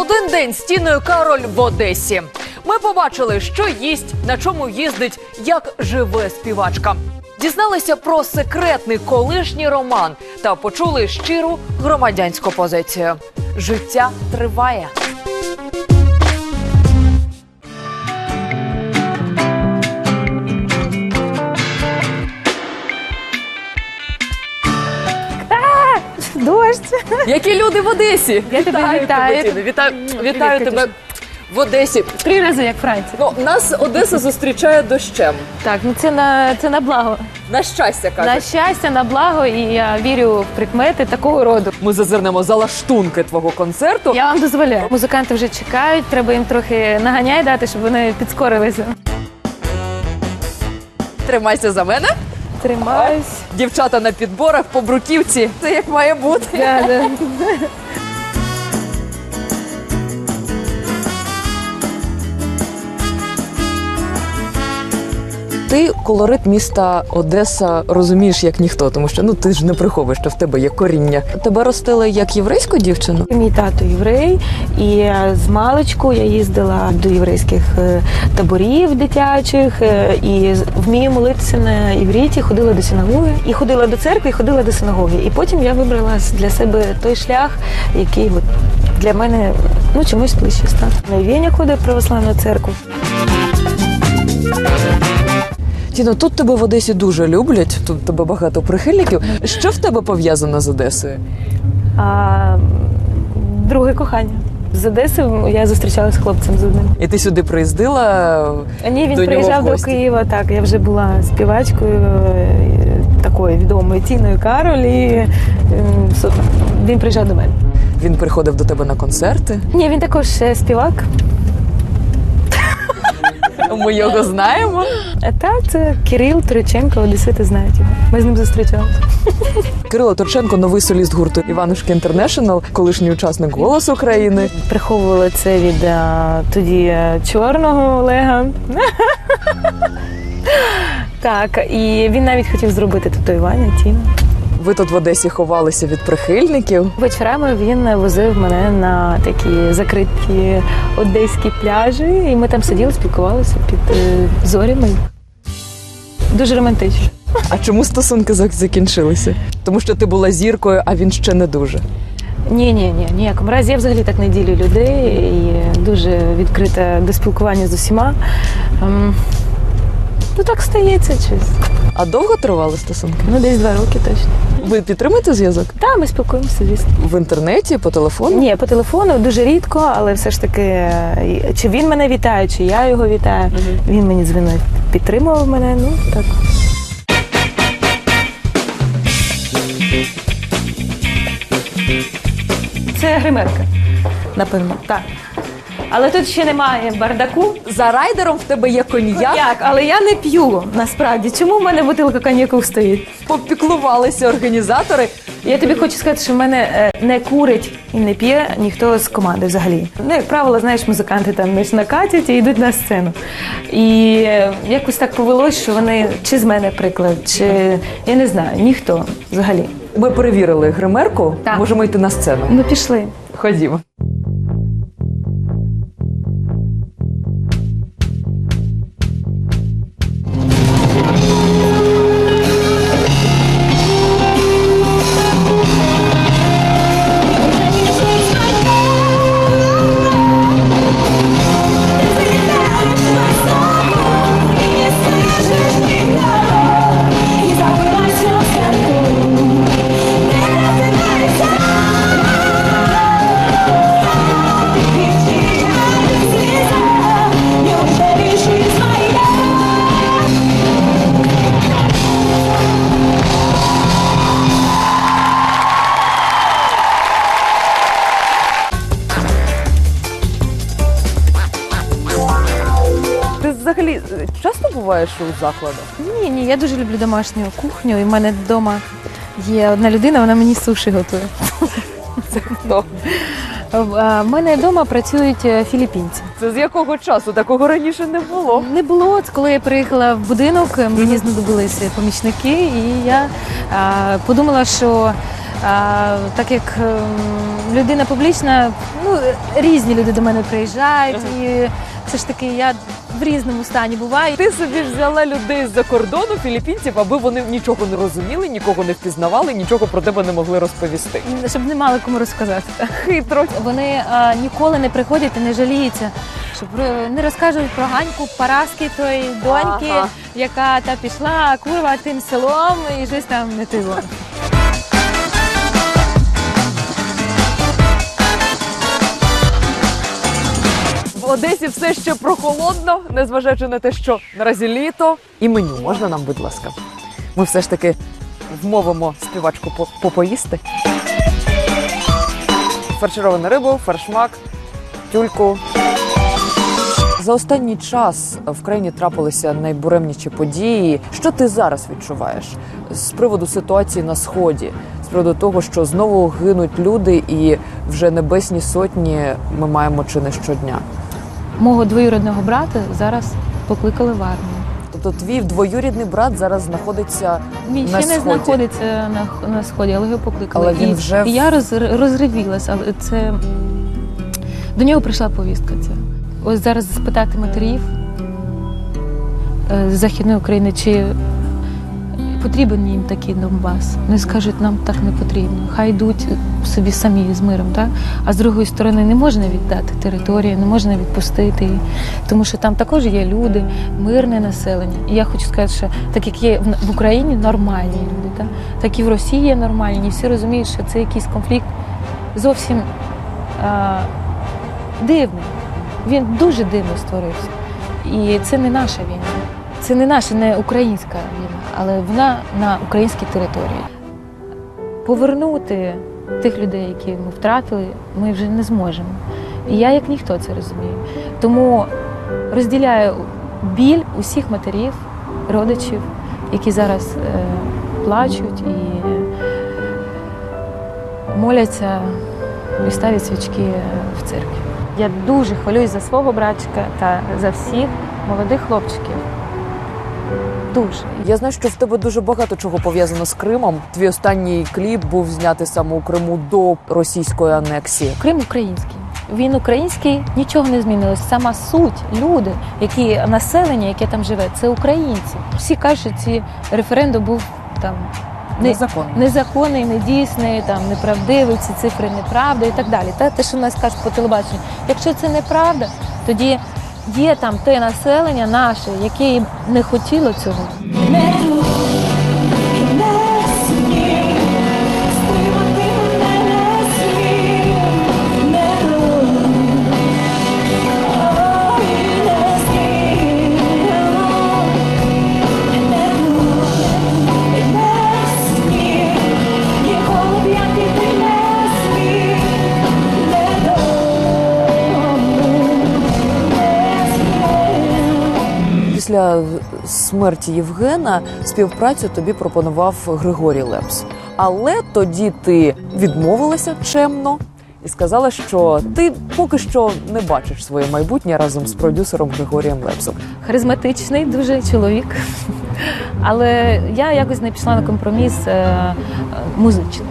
Один день з Тіною Кароль в Одесі. Ми побачили, що їсть, на чому їздить, як живе співачка. Дізналися про секретний колишній роман та почули щиру громадянську позицію. Життя триває. Які люди в Одесі? Я тебе вітаю. Тіно. Вітаю, вітаю Привіт, тебе в Одесі. Три рази як Франція. Ну, нас Одеса зустрічає дощем. Так, ну це на це на благо. На щастя, каже. На щастя, на благо, і я вірю в прикмети такого роду. Ми зазирнемо за лаштунки твого концерту. Я вам дозволяю. Музиканти вже чекають, треба їм трохи наганяй дати, щоб вони підскорилися. Тримайся за мене. Тримаюсь. Дівчата на підборах по бруківці. Це як має бути. Да, да. Ти колорит міста Одеса розумієш як ніхто, тому що ну ти ж не приховуєш, що в тебе є коріння. Тебе ростили як єврейську дівчину? Мій тато єврей, і е, з маличку я їздила до єврейських е, таборів дитячих е, і вмію молитися на івріті, ходила до синагоги, і ходила до церкви, і ходила до синагоги. І потім я вибрала для себе той шлях, який для мене ну чомусь ближче став. На Івєня ходить православну церкву. Тіно, тут тебе в Одесі дуже люблять. Тут тебе багато прихильників. Що в тебе пов'язано з Одесою? А друге кохання. З Одеси я зустрічалася з хлопцем з одним. І ти сюди приїздила? Ні, він До нього приїжджав в до. Києва. Так, я вже була співачкою е, такою відомою Тіною Кароль. І е, він приїжджав до мене. Він приходив до тебе на концерти. Ні, він також е, співак. Ми його знаємо. А так, це Кирил Туриченко, Одесити знають його. Ми з ним зустрічалися. Кирило Торченко, новий соліст гурту Іванушки Інтернешнл, колишній учасник «Голос України. Приховували це від е, тоді е, чорного Олега. Так, і він навіть хотів зробити татуювання Тіна. Ви тут в Одесі ховалися від прихильників. Вечорами він возив мене на такі закриті одеські пляжі, і ми там сиділи, спілкувалися під е, зорями. Дуже романтично. А чому стосунки зак- закінчилися? Тому що ти була зіркою, а він ще не дуже. Ні, ні, ні, ніякому разі. Я взагалі так не ділю людей і дуже відкрита до спілкування з усіма. Ну так стається щось. А довго тривали стосунки? Ну, десь два роки точно. Ви підтримуєте зв'язок Так, ми спілкуємося, звісно. в інтернеті, по телефону? Ні, по телефону дуже рідко, але все ж таки, е, чи він мене вітає, чи я його вітаю. Він мені дзвонив, підтримував мене. Ну так. Це гримерка, напевно. Так. Але тут ще немає бардаку. За райдером в тебе є коньяк. Як? Але я не п'ю насправді. Чому в мене бутилка коньяку стоїть? Попіклувалися організатори. Я тобі хочу сказати, що в мене е, не курить і не п'є ніхто з команди взагалі. Ну, як правило, знаєш, музиканти там десь накатять і йдуть на сцену. І е, якось так повелось, що вони чи з мене приклад, чи я не знаю, ніхто взагалі. Ми перевірили гримерку. Так. Можемо йти на сцену. Ну пішли. Ходімо. Буваєш у закладах? Ні, ні, я дуже люблю домашню кухню, і в мене вдома є одна людина, вона мені суші готує. Це хто? В мене вдома працюють е, філіппінці. Це з якого часу? Такого раніше не було. Не було. Коли я приїхала в будинок, мені знадобилися помічники, і я а, подумала, що А, так як ем, людина публічна, ну різні люди до мене приїжджають, і все ж таки я в різному стані буваю. Ти собі ж взяла людей з-за кордону, філіппінців, аби вони нічого не розуміли, нікого не впізнавали, нічого про тебе не могли розповісти. Щоб не мали кому розказати. Хитро. Вони а, ніколи не приходять і не жаліються, щоб е, не розкажуть про ганьку Параски тої доньки, Ага. яка та пішла курва тим селом і щось там не тило. Одесі все ще прохолодно, незважаючи на те, що наразі літо. І меню можна нам, будь ласка. Ми все ж таки вмовимо співачку по- попоїсти. Фаршировану рибу, фаршмак, тюльку. За останній час в країні трапилися найбуремніші події. Що ти зараз відчуваєш з приводу ситуації на сході, з приводу того, що знову гинуть люди, і вже небесні сотні ми маємо чи не щодня. Мого двоюродного брата зараз покликали в армію. Тобто твій двоюрідний брат зараз знаходиться Він на ще не сході. знаходиться на, на сході, але його покликали. Але він і, вже і я роз, розривілася, але це до нього прийшла повістка. Ця. Ось зараз спитати матерів е, з Західної України, чи потрібен їм такий Донбас. Вони скажуть, нам так не потрібно. Хай йдуть собі самі з миром. Так? А з другої сторони, не можна віддати територію, не можна відпустити її, тому що там також є люди, мирне населення. І я хочу сказати, що так як є в- Україні нормальні люди, так, так і в Росії є нормальні. І всі розуміють, що це якийсь конфлікт зовсім а, дивний. Він дуже дивно створився. І це не наша війна. Це не наша, не українська війна, але вона на українській території. Повернути тих людей, які ми втратили, ми вже не зможемо. І я як ніхто це розумію. Тому розділяю біль усіх матерів, родичів, які зараз е, плачуть і моляться і ставлять свічки в церкві. Я дуже хвилююсь за свого братчика та за всіх молодих хлопчиків. Дуже. Я знаю, що в тебе дуже багато чого пов'язано з Кримом. Твій останній кліп був знятий саме у Криму до російської анексії. Крим український. Він український, нічого не змінилось. Сама суть, люди, які населення, яке там живе, це українці. Всі кажуть, що ці референдум був там не, Незаконно. незаконний, недійсний, там неправдивий, ці цифри неправда і так далі. Та те, що нас кажуть по телебаченню. Якщо це неправда, тоді є там те населення наше, яке не хотіло цього. Смерті Євгена співпрацю тобі пропонував Григорій Лепс. Але тоді ти відмовилася чемно і сказала, що ти поки що не бачиш своє майбутнє разом з продюсером Григорієм Лепсом. харизматичний дуже чоловік. Але я якось не пішла на компроміс е, е, музичний.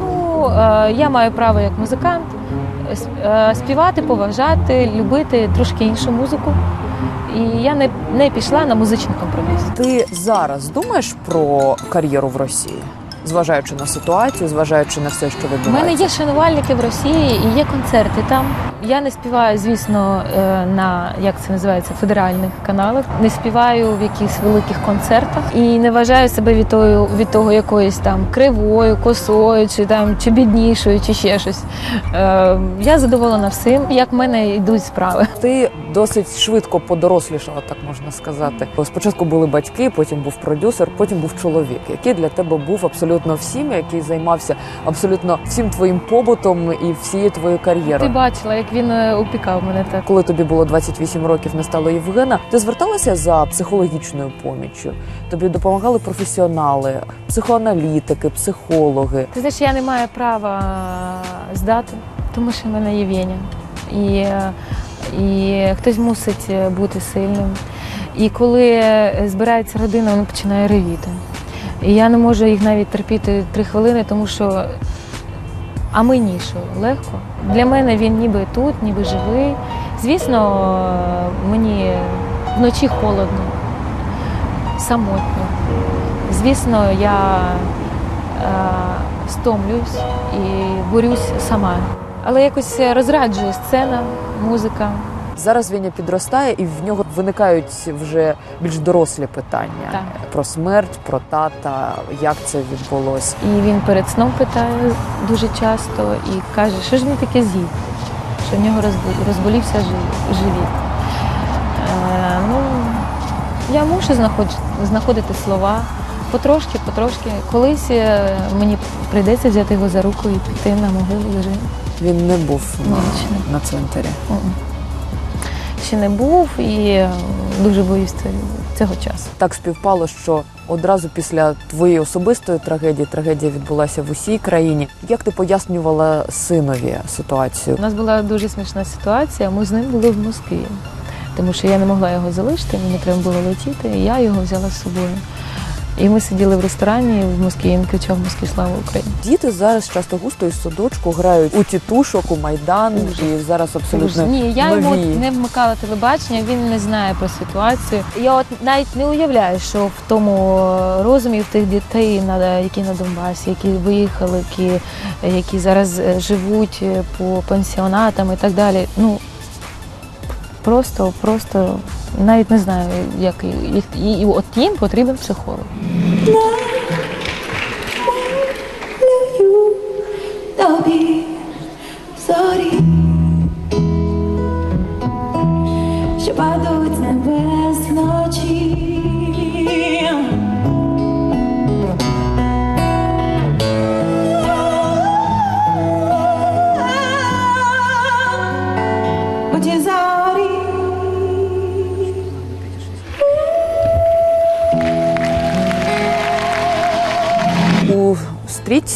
Ну, е, я маю право як музикант сп- співати, поважати, любити трошки іншу музику. І я не, не пішла на музичний компроміс. Ти зараз думаєш про кар'єру в Росії, зважаючи на ситуацію, зважаючи на все, що У відбувається? мене є шанувальники в Росії і є концерти там. Я не співаю, звісно, е, на як це називається федеральних каналах. Не співаю в якихось великих концертах і не вважаю себе від того, від того якоюсь там кривою, косою, чи там чи біднішою, чи ще щось. Е, Я задоволена всім, як в мене йдуть справи. Ти досить швидко подорослішала, так можна сказати. Спочатку були батьки, потім був продюсер, потім був чоловік, який для тебе був абсолютно всім, який займався абсолютно всім твоїм побутом і всією твоєю Ти бачила, як він е, упікав мене так. Коли тобі було 28 років, не стало Євгена, ти зверталася за психологічною поміччю. Тобі допомагали професіонали, психоаналітики, психологи. Ти знаєш, я не маю права здати, тому що в мене є Веня. І, е, і хтось мусить е, бути сильним. І коли е, збирається родина, вона починає ревіти. І я не можу їх навіть терпіти три хвилини, тому що а мені що, легко? Для мене він ніби тут, ніби живий. Звісно, мені вночі холодно, самотно. Звісно, я е, стомлююсь і борюсь сама. Але якось розраджує сцена, музика. Зараз Віня підростає, і в нього виникають вже більш дорослі питання Так. про смерть, про тата, як це відбулось. І він перед сном питає дуже часто і каже, що ж він таке з'їв, що в нього розбо- розболівся живіт. Е, ну, я мушу знаходити слова потрошки, потрошки. Колись е, мені прийдеться взяти його за руку і піти на могилу лежи. Він не був на, на цвинтарі. М-м. Ще не був і е, дуже боюсь цього часу. Так співпало, що одразу після твоєї особистої трагедії трагедія відбулася в усій країні. Як ти пояснювала синові ситуацію? У нас була дуже смішна ситуація. Ми з ним були в Москві, тому що я не могла його залишити, мені треба було летіти, і я його взяла з собою. І ми сиділи в ресторані в Москві, він кричав Москві слава Україні. Діти зараз часто густо із садочку грають у тітушок, у майдан, Ужас. і зараз абсолютно Ні, я йому не вмикала телебачення, він не знає про ситуацію. Я от навіть не уявляю, що в тому розумі в тих дітей, на- які на Донбасі, які виїхали, які, які зараз е, живуть е, по пансіонатам і так далі. Ну просто, просто навіть не знаю, як їх і, і от їм потрібен психолог. тобі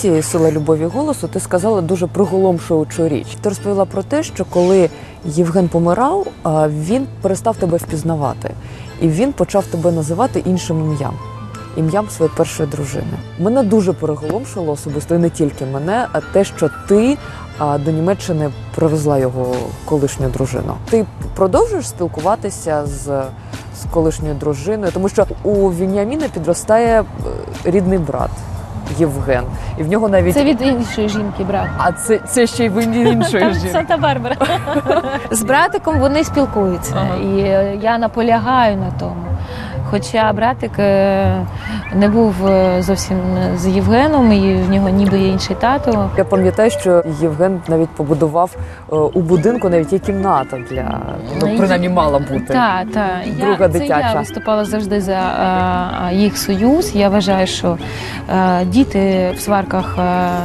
стрічці Сила любові голосу ти сказала дуже приголомшуючу річ. Ти розповіла про те, що коли Євген помирав, він перестав тебе впізнавати, і він почав тебе називати іншим ім'ям. Ім'ям своєї першої дружини. Мене дуже переголомшило особисто, і не тільки мене, а те, що ти до Німеччини привезла його колишню дружину. Ти продовжуєш спілкуватися з, з колишньою дружиною, тому що у Вініаміна підростає е, рідний брат Євген, і в нього навіть Це від іншої жінки, брат. а це, це ще й в іншої жінки. Санта-Барбара. З братиком вони спілкуються, Ага. і е, я наполягаю на тому. Хоча братик е, не був е, зовсім з Євгеном, і в нього ніби є інший тато. Я пам'ятаю, що Євген навіть побудував е, у будинку навіть є кімната для ну, принаймні мала бути. Так, так. Друга Я, це дитяча. я виступала завжди за їх союз. Я вважаю, що діти в сварках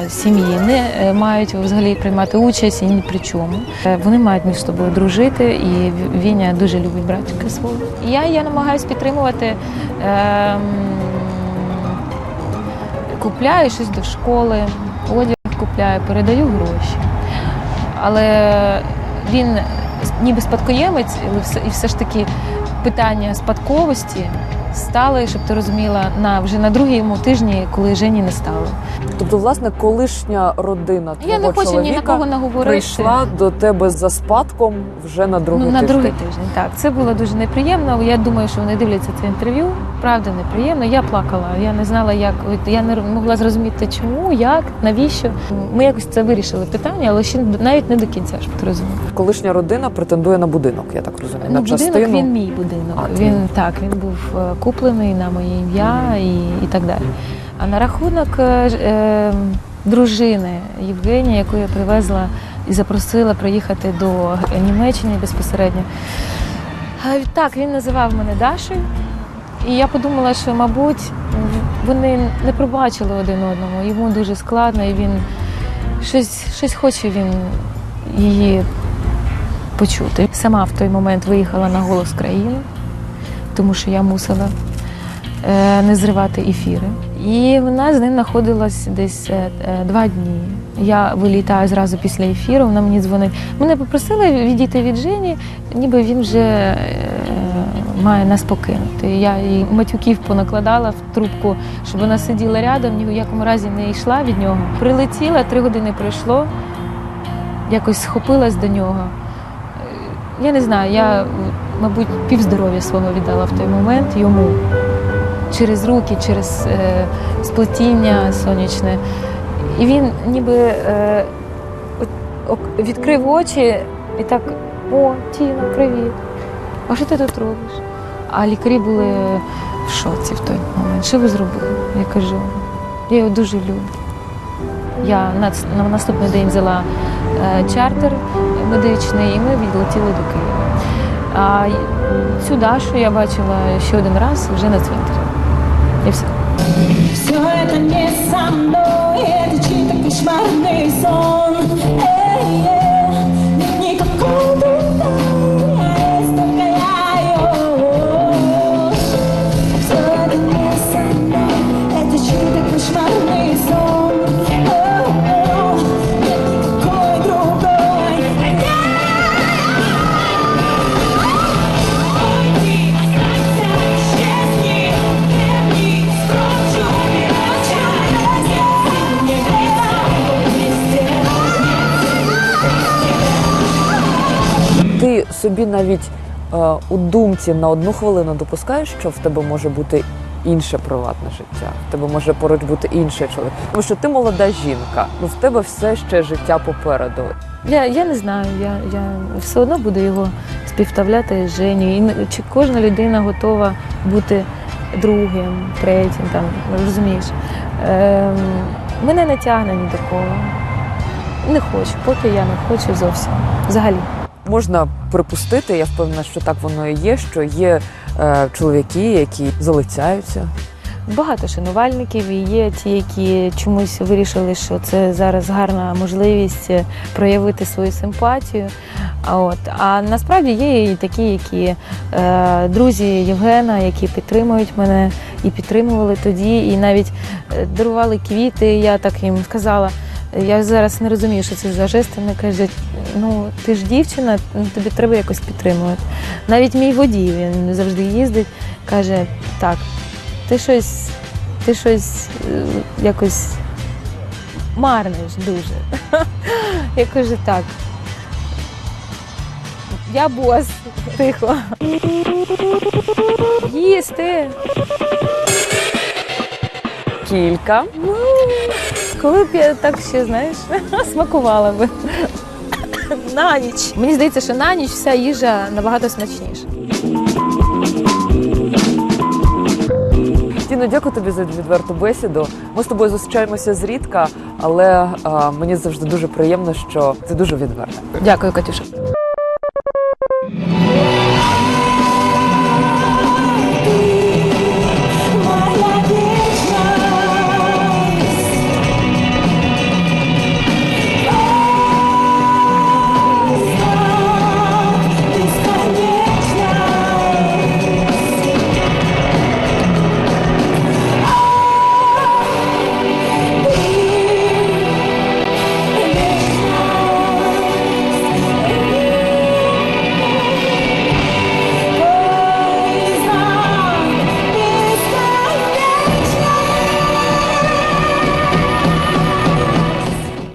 сім'ї не мають взагалі приймати участь і ні при чому. Вони мають між собою дружити, і Віня дуже любить братика свого. Я, я намагаюся підтримувати. Е, купляю щось до школи, одяг купляю, передаю гроші. Але він ніби спадкоємець, і все ж таки питання спадковості стали, щоб ти розуміла, на вже на другому тижні, коли Жені не стало. Тобто, власне, колишня родина твого Я не хочу ні на кого наговорити. прийшла до тебе за спадком вже на другий ну, на тиждень. другий тиждень. Так, це було дуже неприємно. Я думаю, що вони дивляться це інтерв'ю. Правда, неприємно. Я плакала. Я не знала, як я не могла зрозуміти, чому, як, навіщо. Ми якось це вирішили питання, але ще навіть не до кінця, щоб ти розумів. Колишня родина претендує на будинок, я так розумію, Ну, на будинок частину. він мій будинок. А, він так, він був е, куплений на моє ім'я і, і так далі. А на рахунок е, е, дружини Євгенії, яку я привезла і запросила приїхати до Німеччини безпосередньо. Так, він називав мене Дашею. І я подумала, що, мабуть, вони не пробачили один одному. Йому дуже складно, і він щось, щось хоче він її почути. Сама в той момент виїхала на голос країни, тому що я мусила е, не зривати ефіри. І вона з ним знаходилась десь е, е, два дні. Я вилітаю зразу після ефіру, вона мені дзвонить. Мене попросили відійти від Жені, ніби він вже має нас покинути. Я їй матюків понакладала в трубку, щоб вона сиділа рядом, ні в якому разі не йшла від нього. Прилетіла, три години пройшло, якось схопилась до нього. Я не знаю, я, мабуть, півздоров'я свого віддала в той момент йому через руки, через е, сплетіння сонячне. І він ніби е, відкрив очі і так: о, Тіна, привіт. А що ти тут робиш? А лікарі були в шоці в той момент. Що ви зробили? Я кажу, я його дуже люблю. Я на, на наступний день взяла е, чартер медичний, і ми відлетіли до Києва. А й- цю Дашу я бачила ще один раз вже на цвинтарі. І все. Все это не со мной, это чей-то кошмарный сон. У думці на одну хвилину допускаєш, що в тебе може бути інше приватне життя, в тебе може поруч бути інший чоловік. Тому що ти молода жінка, ну в тебе все ще життя попереду. Я, я не знаю, я, я все одно буду його співставляти з Женю. І чи кожна людина готова бути другим, третім, там, розумієш? Ем, мене не тягне ні до кого. Не хочу, поки я не хочу зовсім. Взагалі. Можна припустити, я впевнена, що так воно і є, що є е, чоловіки, які залицяються. Багато шанувальників і є ті, які чомусь вирішили, що це зараз гарна можливість е, проявити свою симпатію. А от а насправді є і такі, які е, друзі Євгена, які підтримують мене і підтримували тоді, і навіть е, дарували квіти. Я так їм сказала. Я зараз не розумію, що це за жест. Вони кажуть, ну ти ж дівчина, ну, тобі треба якось підтримувати. Навіть мій водій він завжди їздить, каже, так, ти щось, ти щось е, якось марниш дуже. Я кажу, так. Я бос, тихо. Їсти. Кілька. Коли б я так ще, знаєш, смакувала би. На ніч. Мені здається, що на ніч вся їжа набагато смачніша. Тіно, дякую тобі за відверту бесіду. Ми з тобою зустрічаємося зрідка, але а, мені завжди дуже приємно, що ти дуже відверта. Дякую, Катюша.